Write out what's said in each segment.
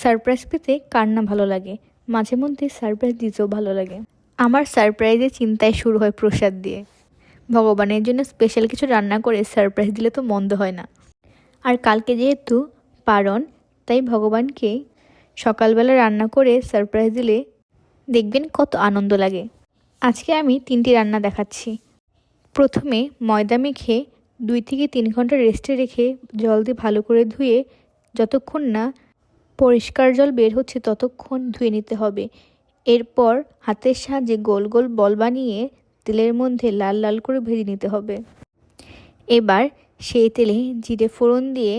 Surprise পেতে কার না ভালো লাগে? মাঝে মধ্যে সারপ্রাইজ দিতেও ভালো লাগে। আমার সারপ্রাইজে চিন্তায় শুরু হয় প্রসাদ দিয়ে। ভগবানের জন্য স্পেশাল কিছু রান্না করে সারপ্রাইজ দিলে তো মন্দ হয় না। আর কালকে যেহেতু পারণ, তাই ভগবানকে সকালবেলা রান্না করে সারপ্রাইজ দিলে দেখবেন কত আনন্দ লাগে। আজকে আমি তিনটি রান্না দেখাচ্ছি। প্রথমে ময়দা মেখে দুই থেকে তিন ঘণ্টা রেস্টে রেখে জল দিয়ে ভালো করে ধুয়ে যতক্ষণ না পরিষ্কার জল বের হচ্ছে ততক্ষণ ধুয়ে নিতে হবে। এরপর হাতের সাহায্যে গোল গোল বল বানিয়ে তেলের মধ্যে লাল লাল করে ভেজে নিতে হবে। এবার সেই তেলে জিরে ফোড়ন দিয়ে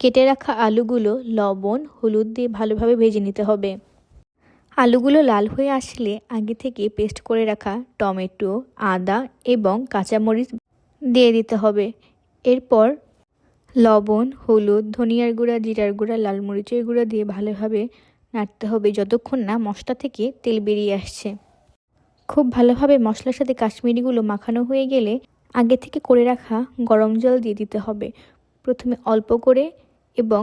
কেটে রাখা আলুগুলো লবণ, হলুদ দিয়ে ভালোভাবে ভেজে নিতে হবে। আলুগুলো লাল হয়ে আসলে আগে থেকে পেস্ট করে রাখা টমেটো, আদা এবং কাঁচামরিচ দিয়ে দিতে হবে। এরপর লবণ, হলুদ, ধনিয়ার গুঁড়া, জিরার গুঁড়া, লাল মরিচের গুঁড়া দিয়ে ভালোভাবে নাড়তে হবে যতক্ষণ না মশলা থেকে তেল বেরিয়ে আসছে। খুব ভালোভাবে মশলার সাথে কাশ্মীরিগুলো মাখানো হয়ে গেলে আগে থেকে করে রাখা গরম জল দিয়ে দিতে হবে। প্রথমে অল্প করে এবং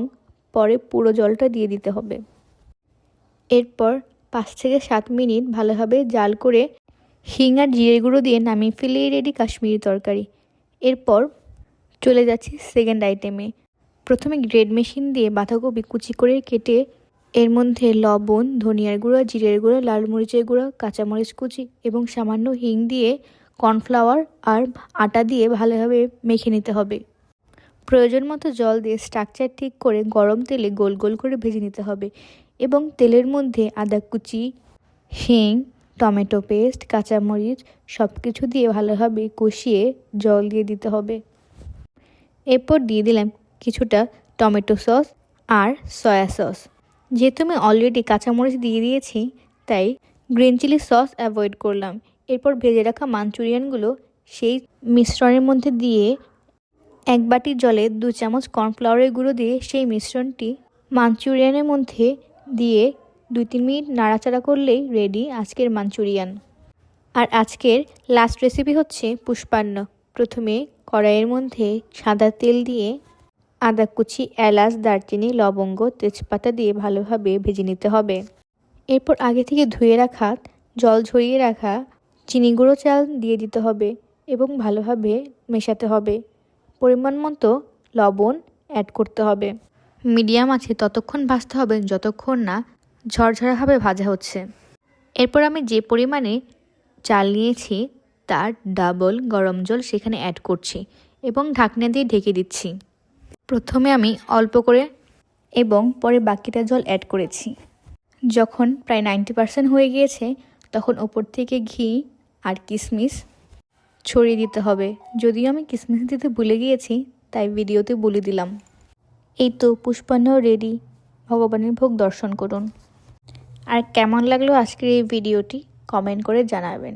পরে পুরো জলটা দিয়ে দিতে হবে। এরপর পাঁচ থেকে সাত মিনিট ভালোভাবে জাল করে হিং আর জিরে গুঁড়ো দিয়ে নামিয়ে ফেলেই রেডি কাশ্মীরি তরকারি। এরপর চলে যাচ্ছি সেকেন্ড আইটেমে প্রথমে গ্রেড মেশিন দিয়ে বাঁধাকপি কুচি করে কেটে এর মধ্যে লবণ, ধনিয়ার গুঁড়ো, জিরের গুঁড়ো, লাল মরিচের গুঁড়ো, কাঁচামরিচ কুচি এবং সামান্য হিং দিয়ে কর্নফ্লাওয়ার আর আটা দিয়ে ভালোভাবে মেখে নিতে হবে। প্রয়োজন মতো জল দিয়ে স্ট্রাকচার ঠিক করে গরম তেলে গোল গোল করে ভেজে নিতে হবে এবং তেলের মধ্যে আদা কুচি, হিং, টমেটো পেস্ট কাঁচামরিচ সব কিছু দিয়ে ভালোভাবে কষিয়ে জল দিয়ে দিতে হবে। এরপর দিয়ে দিলাম কিছুটা টমেটো সস আর সয়া সস। যেহেতু আমি অলরেডি কাঁচামরিচ দিয়ে দিয়েছি, তাই গ্রিন চিলি সস অ্যাভয়েড করলাম। এরপর ভেজে রাখা মাঞ্চুরিয়ানগুলো সেই মিশ্রণের মধ্যে দিয়ে এক বাটি জলে দু চামচ কর্নফ্লাওয়ারের গুঁড়ো দিয়ে সেই মিশ্রণটি মাঞ্চুরিয়ানের মধ্যে দিয়ে দুই তিন মিনিট নাড়াচাড়া করলেই রেডি আজকের মাঞ্চুরিয়ান। আর আজকের লাস্ট রেসিপি হচ্ছে পুষ্পান্ন। প্রথমে কড়াইয়ের মধ্যে সাদা তেল দিয়ে আদা কুচি, এলাচ, দারচিনি, লবঙ্গ, তেজপাতা দিয়ে ভালোভাবে ভেজে নিতে হবে। এরপর আগে থেকে ধুয়ে রাখা, জল ঝরিয়ে রাখা চিনি গুঁড়ো চাল দিয়ে দিতে হবে এবং ভালোভাবে মেশাতে হবে। পরিমাণ মতো লবণ অ্যাড করতে হবে। মিডিয়াম আছে ততক্ষণ ভাজতে হবে যতক্ষণ না ঝরঝরাভাবে ভাজা হচ্ছে। এরপর আমি যে পরিমাণে চাল নিয়েছি তার ডাবল গরম জল সেখানে অ্যাড করছি এবং ঢাকনা দিয়ে ঢেকে দিচ্ছি। প্রথমে আমি অল্প করে এবং পরে বাকিটা জল অ্যাড করেছি। যখন প্রায় নাইনটি পার্সেন্ট হয়ে গিয়েছে, তখন ওপর থেকে ঘি আর কিশমিশ ছড়িয়ে দিতে হবে। যদিও আমি কিশমিশ দিতে ভুলে গিয়েছি, তাই ভিডিওতে বলে দিলাম। এই তো পুষ্পান্ন রেডি ভগবানের ভোগ দর্শন করুন। আর কেমন লাগল আজকের এই ভিডিওটি কমেন্ট করে জানাবেন।